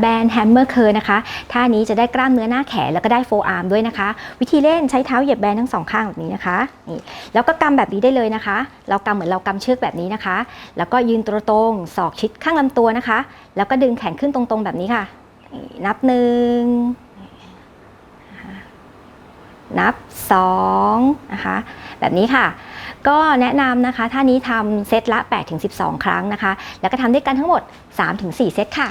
แบนแฮมเมอร์เคอร์นะคะ ท่านี้จะได้กล้ามเนื้อหน้าแขนแล้วก็ได้โฟอาร์มด้วยนะคะ วิธีเล่นใช้เท้าเหยียบแบนทั้งสองข้างแบบนี้นะคะ นี่ แล้วก็กำแบบนี้ได้เลยนะคะ เรากำเหมือนเรากำเชือกแบบนี้นะคะ แล้วก็ยืนตตรงศอกชิดข้างลำตัวนะคะ แล้วก็ดึงแขนขึ้นตรงๆแบบนี้ค่ะ นับหนึ่งนับสองนะคะแบบนี้ค่ะ ก็แนะนำนะคะท่านี้ทำเซตละ 8-12 ครั้งนะคะ แล้วก็ทำด้วยกันทั้งหมด 3-4 เซตค่ะ